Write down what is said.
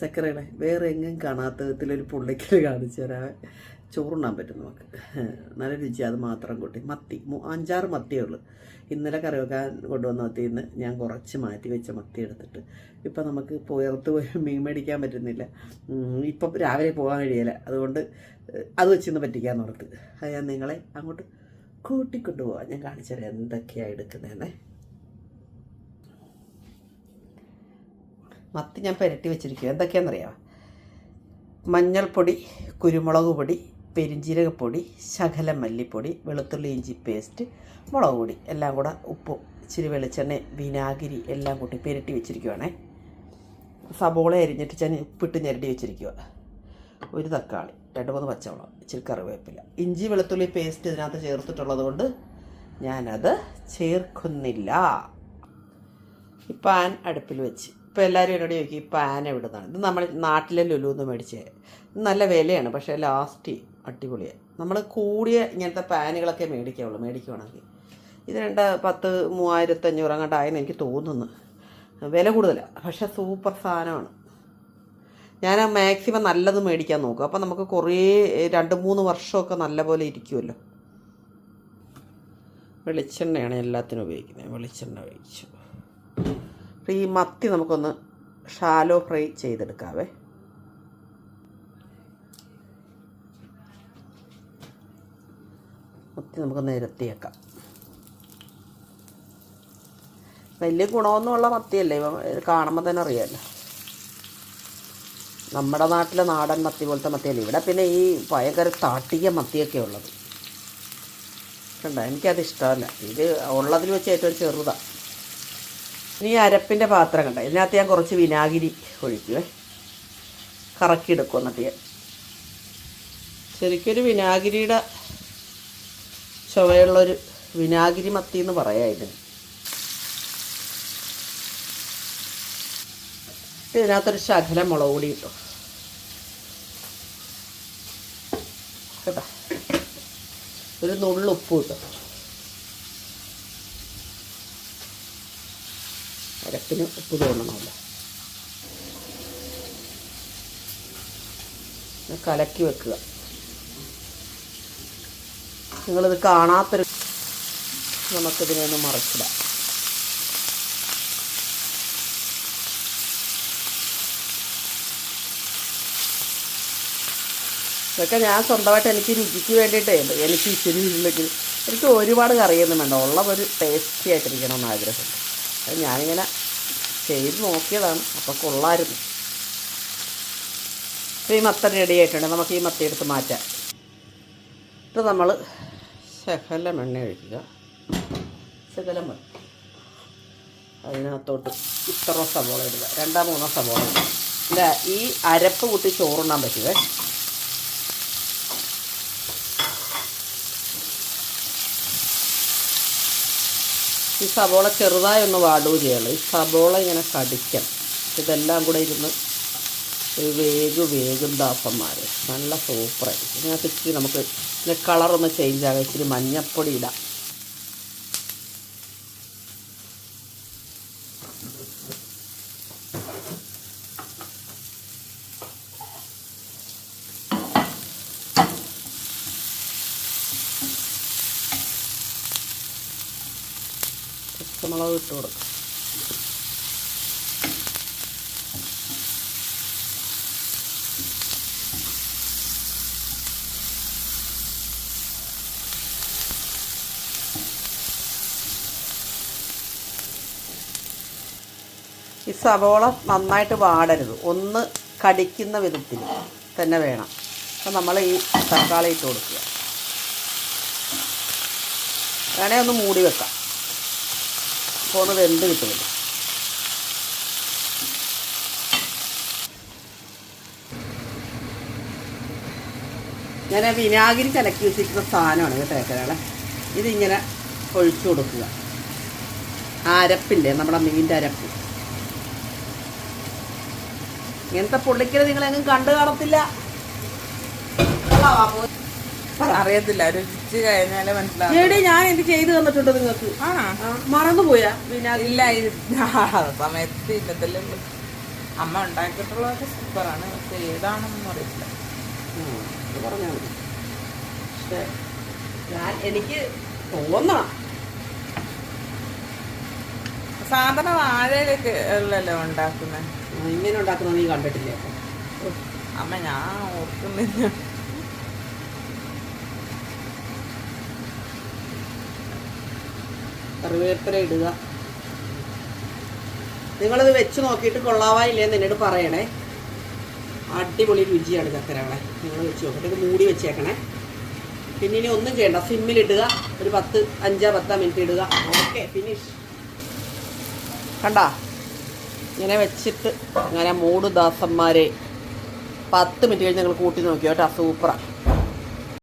ചക്കരകളെ വേറെ എങ്ങും കാണാത്ത വിധത്തിലൊരു പുള്ളിക്കൽ കാണിച്ചു തരാൻ ചോറുണ്ണാൻ പറ്റും നമുക്ക് നല്ല രുചി അത് മാത്രം കൂട്ടി. മത്തി അഞ്ചാറ് മത്തിയേ ഉള്ളൂ. ഇന്നലെ കറി വെക്കാൻ കൊണ്ടുവന്ന മത്തിയിൽ ഞാൻ കുറച്ച് മാറ്റി വെച്ച മത്തി എടുത്തിട്ട്. ഇപ്പം നമുക്ക് പുയർത്ത് പോയി മീൻ മേടിക്കാൻ പറ്റുന്നില്ല. ഇപ്പം രാവിലെ പോകാൻ കഴിയില്ല. അതുകൊണ്ട് അത് വെച്ചിന്ന് പറ്റിക്കാന്ന് ഓർത്ത്. അത് ഞാൻ നിങ്ങളെ അങ്ങോട്ട് കൂട്ടിക്കൊണ്ടു പോവാം ഞാൻ കാണിച്ചു തരാം എന്തൊക്കെയാണ് എടുക്കുന്നതെന്നേ. മത്തി ഞാൻ പുരട്ടി വെച്ചിരിക്കുക എന്തൊക്കെയാണെന്നറിയാം മഞ്ഞൾപ്പൊടി കുരുമുളക് പൊടി പെരിഞ്ജീരകപ്പൊടി ശകലം മല്ലിപ്പൊടി വെളുത്തുള്ളി ഇഞ്ചി പേസ്റ്റ് മുളക് പൊടി എല്ലാം കൂടെ ഉപ്പും ഇച്ചിരി വെളിച്ചെണ്ണ വിനാഗിരി എല്ലാം കൂട്ടി പെരട്ടി വെച്ചിരിക്കുവാണേ. സബോള അരിഞ്ഞിട്ട് ഞാൻ ഉപ്പിട്ട് ഞെരടി വെച്ചിരിക്കുക ഒരു തക്കാളി രണ്ട് മൂന്ന് പച്ചമുളക് ഇച്ചിരി കറിവേപ്പില. ഇഞ്ചി വെളുത്തുള്ളി പേസ്റ്റ് ഇതിനകത്ത് ചേർത്തിട്ടുള്ളത് കൊണ്ട് ഞാനത് ചേർക്കുന്നില്ല. ഈ പാൻ അടുപ്പിൽ വെച്ച്. ഇപ്പോൾ എല്ലാവരും എന്നോട് ചോദിക്കും ഈ പാൻ എവിടുന്നാണ്? ഇത് നമ്മൾ നാട്ടിലെ ലുലുന്ന് മേടിച്ചേ. ഇത് നല്ല വിലയാണ് പക്ഷേ ലാസ്റ്റ് അടിപൊളിയാണ് നമ്മൾ കൂടിയ ഇങ്ങനത്തെ പാനുകളൊക്കെ മേടിക്കാവുള്ളൂ മേടിക്കുവാണെങ്കിൽ ഇത് രണ്ട് പത്ത് മൂവായിരത്തഞ്ഞൂറ് അങ്ങോട്ട് ആയെന്ന് എനിക്ക് തോന്നുന്നു. വില കൂടുതലാണ് പക്ഷേ സൂപ്പർ സാധനമാണ്. ഞാൻ മാക്സിമം നല്ലത് മേടിക്കാൻ നോക്കും. അപ്പോൾ നമുക്ക് കുറേ രണ്ട് മൂന്ന് വർഷമൊക്കെ നല്ല പോലെ ഇരിക്കുമല്ലോ വെളിച്ചെണ്ണയാണ് എല്ലാത്തിനും ഉപയോഗിക്കുന്നത്. വെളിച്ചെണ്ണ ഒഴിച്ചു ഈ മത്തി നമുക്കൊന്ന് ഷാലോ ഫ്രൈ ചെയ്തെടുക്കാവേ. മത്തി നമുക്ക് നിരത്തിയേക്കാം വലിയ ഗുണമൊന്നുമുള്ള മത്തിയല്ലേ? ഇപ്പം കാണുമ്പോൾ തന്നെ അറിയാമല്ലോ നമ്മുടെ നാട്ടിലെ നാടൻ മത്തി പോലത്തെ മത്തിയല്ലേ? ഇവിടെ പിന്നെ ഈ ഭയങ്കര താട്ടിയ മത്തിയൊക്കെ ഉള്ളത്. കണ്ട? എനിക്കത് ഇഷ്ടമല്ല ഇത് ഉള്ളതിൽ വെച്ച് ഏറ്റവും ചെറുതാണ് ഇനി അരപ്പിന്റെ പാത്രം കണ്ട? ഇതിനകത്ത് ഞാൻ കുറച്ച് വിനാഗിരി ഒഴിക്കുവേ. കറക്കിയെടുക്കും എന്നിട്ട് ഞാൻ. ശരിക്കൊരു വിനാഗിരിയുടെ ചുവയുള്ളൊരു വിനാഗിരി മത്തി എന്ന് പറയാം ഇതിന്. ഇതിനകത്തൊരു ശകലം മുളക് പൊടി കിട്ടും? കേട്ടോ ഒരു നുള്ളുപ്പ് കിട്ടും അരപ്പിന് ഉപ്പ് തോന്നണമല്ലോ. കലക്കി വെക്കുക. നിങ്ങളിത് കാണാത്തൊരു നമുക്കിതിനെ ഒന്ന് മറച്ചിടാം. ഇതൊക്കെ ഞാൻ സ്വന്തമായിട്ട് എനിക്ക് രുചിക്ക് വേണ്ടിയിട്ടേ എനിക്ക് ഇച്ചിരി ഇല്ലെങ്കിൽ എനിക്ക് ഒരുപാട് കറിയൊന്നും വേണ്ട. ഉള്ള ഒരു ടേസ്റ്റി ആയിട്ടിരിക്കണം എന്ന് ആഗ്രഹം അത് ഞാനിങ്ങനെ ചെയ്ത് നോക്കിയതാണ്. അപ്പോൾ കൊള്ളായിരുന്നു. ഇപ്പോൾ ഈ മത്ത റെഡി ആയിട്ടുണ്ട്. നമുക്ക് ഈ മത്തി എടുത്ത് മാറ്റാം. ഇത് നമ്മൾ ശകലം എണ്ണ ഒഴിക്കുക. ശകലം മതി അതിനകത്തോട്ട് ഇത്ര സവോള ഇടുക. രണ്ടാം മൂന്നോ സവോള ഇടുക. അല്ല ഈ അരപ്പ് കൂട്ടി ചോറുണ്ണാൻ പറ്റുവേ? ഈ സബോള ചെറുതായി ഒന്ന് വാടുകയും ചെയ്യണം. ഈ സബോള ഇങ്ങനെ കടിക്കണം. ഇതെല്ലാം കൂടെ ഇരുന്ന് ഒരു വേഗു വേഗം ദാപ്പന്മാർ നല്ല സൂപ്പറായി ഇതിനകത്ത് ഇച്ചിരി നമുക്ക് ഇതിന്റെ കളറൊന്ന് ചേഞ്ച് ആകാം. ഇച്ചിരി മഞ്ഞപ്പൊടി ഇടാം. പച്ചമുളക് ഇട്ട് കൊടുക്കും. ഈ സവോള നന്നായിട്ട് വാടരുത്. ഒന്ന് കടിക്കുന്ന വിധത്തിൽ തന്നെ വേണം. അപ്പം നമ്മൾ ഈ തക്കാളി ഇട്ട് കൊടുക്കുക. വേണേ ഒന്ന് മൂടി വെക്കാം. ഒന്ന് വെന്ത് കിട്ടുമല്ലോ ഞാൻ വിനാഗിരി കലക്കി വെച്ചിരിക്കുന്ന സാധനമാണ് കേട്ടോ ഏക്കരാളെ ഇതിങ്ങനെ ഒഴിച്ചു കൊടുക്കുക. അരപ്പില്ലേ നമ്മുടെ മീന്റെ അരപ്പ്. ഇങ്ങനത്തെ പുള്ളിക്കൽ നിങ്ങളെങ്ങും കണ്ടു കാണത്തില്ല? ഒരു അറിയത്തില്ല രുചിച്ച് കഴിഞ്ഞാലേ മനസ്സിലാവും എടി ഞാൻ എന്ത് ചെയ്തു തന്നിട്ടുണ്ട് നിങ്ങൾക്ക്? മറന്നുപോയാ വിനാഗിരി ഇല്ല ഇത് സമയത്ത് ഇല്ലത്തില്ല. അമ്മ ഉണ്ടാക്കിയിട്ടുള്ളതൊക്കെ സൂപ്പറാണ്. പക്ഷെ ഏതാണെന്നൊന്നും അറിയില്ല ഇത് പറഞ്ഞാൽ മതി. പക്ഷേ ഞാൻ എനിക്ക് തോന്നണം സാധാരണ വാഴയിലൊക്കെ അല്ലല്ലോ ഉണ്ടാക്കുന്നത് ഇങ്ങനെ ഉണ്ടാക്കുന്നത് നീ കണ്ടിട്ടില്ലേ? അമ്മ ഞാൻ ഓർക്കുന്നില്ല. കറിവേപ്പില ഇടുക. നിങ്ങളിത് വെച്ച് നോക്കിയിട്ട് കൊള്ളാവായില്ലേന്ന് എന്നോട് പറയണേ. അടിപൊളി രുചിയാണ് ചക്കരകളെ. നിങ്ങൾ വെച്ച് നോക്കിയിട്ട് മൂടി വെച്ചേക്കണേ. പിന്നെ ഇനി ഒന്നും ചെയ്യണ്ട സിമ്മിലിടുക ഒരു പത്ത് അഞ്ചാ പത്താ മിനിറ്റ് ഇടുക. ഓക്കെ ഫിനിഷ് കണ്ട? ഇങ്ങനെ വെച്ചിട്ട് അങ്ങനെ മൂട് ദാസന്മാരെ പത്ത് മിനിറ്റ് കഴിഞ്ഞ് നിങ്ങൾ കൂട്ടി നോക്കിയോട്ടാ സൂപ്പറാണ്